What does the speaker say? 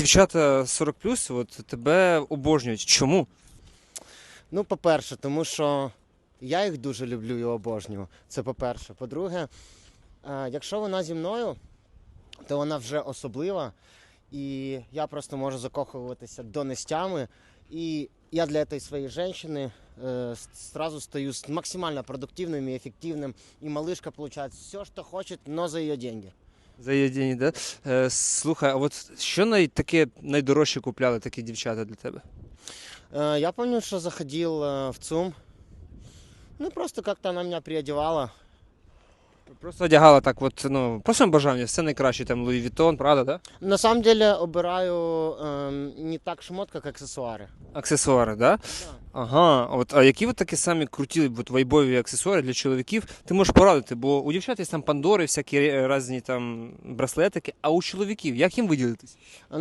Дівчата 40 от тебе обожнюють. Чому? Ну, по-перше, тому що я їх дуже люблю і обожнюю. Це по-перше. По-друге, е, якщо вона зі мною, то вона вже особлива, і я просто можу закохуватися до нестями. І я для цієї своєї жінки е, сразу стаю максимально продуктивним і ефективним. І малышка получает все, що хоче, но за її деньги. За да? Е, слухай, а от що най, таке найдорожче купляли такі дівчата для тебе? Э, Я помню, что заходил в ЦУМ. Ну, просто как-то она меня приодевала. Просто одягала так, от, ну, по своєму бажанню, все найкраще, там Луї Вітон, правда, да? На самом деле, обираю эм, не так шмот, как аксессуары. Аксесуари, да? Ага, от, а які от такі самі круті от, вайбові аксесуари для чоловіків ти можеш порадити? Бо у дівчат є там пандори, всякі різні там браслетики, а у чоловіків як їм виділитись? Ну,